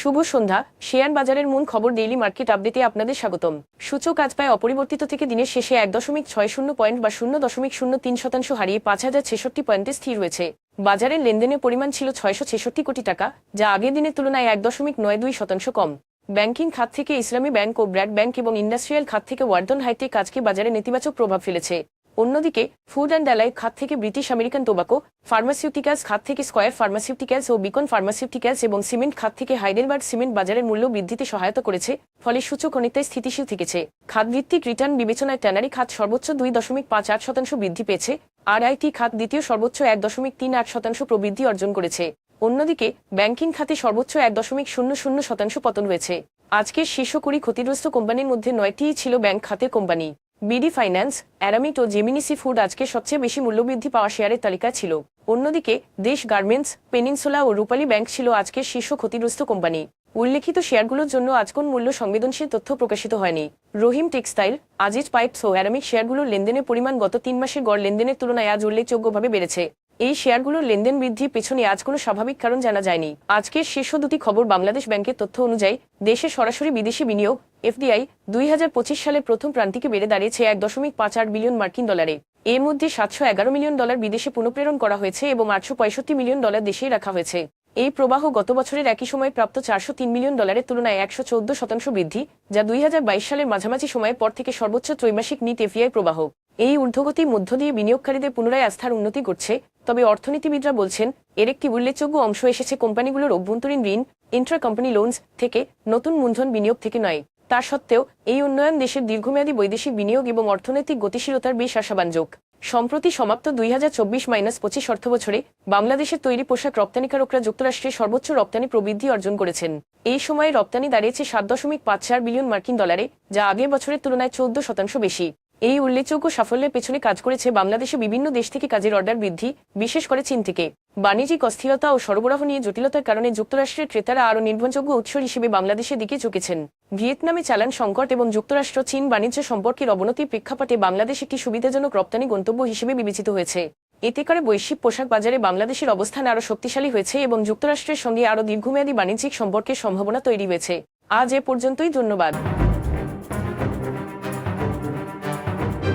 শুভ সন্ধ্যা। Share বাজারের মূল খবর ডেইলি মার্কেট আপডেটে আপনাদের স্বাগতম। সূচক আজ প্রায় অপরিবর্তিত থেকে দিনের শেষে এক দশমিক ছয় শূন্য পয়েন্ট বা শূন্য দশমিক শূন্য তিন শতাংশ হারিয়ে পাঁচ হাজার ছেষট্টি পয়েন্টে স্থির হয়েছে বাজারের লেনদেনের পরিমাণ ছিল ছয়শো ছেষট্টি কোটি টাকা, যা আগের দিনের তুলনায় এক দশমিক নয় দুই শতাংশ কম। ব্যাংকিং খাত থেকে ইসলামী ব্যাংক ও ব্র্যাড ব্যাংক এবং ইন্ডাস্ট্রিয়াল খাত থেকে ওয়ার্দন হাইটেক আজকে বাজারে নেতিবাচক প্রভাব ফেলেছে। অন্যদিকে ফুড অ্যান্ড অ্যালাইভ খাত থেকে ব্রিটিশ আমেরিকান টোবাকো ফার্মাসিউটিক্যালস খাত থেকে স্কয়ার ফার্মাসিউটিক্যালস ও বিকন ফার্মাসিউটিক্যালস এবং সিমেন্ট খাত থেকে হাইডেলবার্গ সিমেন্ট বাজারের মূল্য বৃদ্ধিতে সহায়তা করেছে, ফলে সূচক অনেকটাই স্থিতিশীল থেকেছে। খাতভিত্তিক রিটার্ন বিবেচনায় ট্যানারি খাত সর্বোচ্চ দুই দশমিক পাঁচ আট শতাংশ বৃদ্ধি পেয়েছে আর আইটি খাত দ্বিতীয় সর্বোচ্চ এক দশমিক তিন আট শতাংশ প্রবৃদ্ধি অর্জন করেছে। অন্যদিকে ব্যাংকিং খাতে সর্বোচ্চ এক দশমিক শূন্য শূন্য শতাংশ পতন হয়েছে। আজকের শীর্ষ কুড়ি ক্ষতিগ্রস্ত কোম্পানির মধ্যে নয়টিই ছিল ব্যাংক খাতের কোম্পানি। বিডি ফাইন্যান্স অ্যারামিট ও জেমিনিসি ফুড আজকে সবচেয়ে বেশি মূল্যবৃদ্ধি পাওয়া শেয়ারের তালিকা ছিল। অন্যদিকে, দেশ গার্মেন্টস, পেনিনসোলা ও রূপালী ব্যাংক ছিল আজকের শীর্ষ ক্ষতিগ্রস্ত কোম্পানি। উল্লেখিত শেয়ারগুলোর জন্য আজ কোন মূল্য সংবেদনশীল তথ্য প্রকাশিত হয়নি। রহিম টেক্সটাইল, আজিজ পাইপস ও অ্যারামিক শেয়ারগুলোর লেনদেনের পরিমাণ গত তিন মাসের গড় লেনদেনের তুলনায় আজ উল্লেখযোগ্যভাবে বেড়েছে। এই শেয়ারগুলোর লেনদেন বৃদ্ধির পেছনে আজ কোনো স্বাভাবিক কারণ জানা যায়নি। আজকের শীর্ষ দুটি খবর বাংলাদেশ ব্যাংকের তথ্য অনুযায়ী, দেশে সরাসরি বিদেশি বিনিয়োগ, এফডিআই, দুই হাজার পঁচিশ সালের প্রথম প্রান্তিকে বেড়ে দাঁড়িয়েছে এক দশমিক পাঁচ আট বিলিয়ন মার্কিন ডলারে। এর মধ্যে সাতশো এগারো মিলিয়ন ডলার বিদেশে পুনঃপ্রেরণ করা হয়েছে এবং আটশো পঁয়ষট্টি মিলিয়ন ডলার দেশেই রাখা হয়েছে। এই প্রবাহ গত বছরের একই সময়ে প্রাপ্ত চারশো তিন মিলিয়ন ডলারের তুলনায় একশো চোদ্দ শতাংশ বৃদ্ধি, যা দুই হাজার বাইশ সালের মাঝামাঝি সময়ের পর থেকে সর্বোচ্চ ত্রৈমাসিক নিট এফিআই প্রবাহ। এই ঊর্ধ্বগতির মধ্য দিয়ে বিনিয়োগকারীদের পুনরায় আস্থার উন্নতি করছে তবে অর্থনীতিবিদরা বলছেন, এর একটি উল্লেখযোগ্য অংশ এসেছে কোম্পানিগুলোর অভ্যন্তরীণ ঋণ ইন্ট্রা কোম্পানি লোনস থেকে, নতুন মূলধন বিনিয়োগ থেকে নয়। তা সত্ত্বেও, এই উন্নয়ন দেশের দীর্ঘমেয়াদী বৈদেশিক বিনিয়োগ এবং অর্থনৈতিক গতিশীলতার বেশ আশাবাঞ্জক সম্প্রতি সমাপ্ত দুই হাজার চব্বিশ মাইনাস পঁচিশ অর্থ বছরে বাংলাদেশের তৈরি পোশাক রপ্তানিকারকরা যুক্তরাষ্ট্রে সর্বোচ্চ রপ্তানি প্রবৃদ্ধি অর্জন করেছেন। এই সময়ে রপ্তানি দাঁড়িয়েছে সাত দশমিক পাঁচ চার বিলিয়ন মার্কিন ডলারে, যা আগের বছরের তুলনায় চৌদ্দ শতাংশ বেশি। এই উল্লেখযোগ্য সাফল্যের পেছনে কাজ করেছে বাংলাদেশে বিভিন্ন দেশ থেকে কাজের অর্ডার বৃদ্ধি, বিশেষ করে চীন থেকে। বাণিজ্যিক অস্থিরতা ও সরবরাহ নিয়ে জটিলতার কারণে যুক্তরাষ্ট্রের ক্রেতারা আরও নির্ভরযোগ্য উৎস হিসেবে বাংলাদেশের দিকে ঝুঁকেছেন। ভিয়েতনামে চালান সংকট এবং যুক্তরাষ্ট্র চীন বাণিজ্য সম্পর্কের অবনতির প্রেক্ষাপটে বাংলাদেশ একটি সুবিধাজনক রপ্তানি গন্তব্য হিসেবে বিবেচিত হয়েছে। এতে করে বৈশ্বিক পোশাক বাজারে বাংলাদেশের অবস্থান আরও শক্তিশালী হয়েছে এবং যুক্তরাষ্ট্রের সঙ্গে আরও দীর্ঘমেয়াদী বাণিজ্যিক সম্পর্কের সম্ভাবনা তৈরি হয়েছে। আজ এ পর্যন্তই ধন্যবাদ।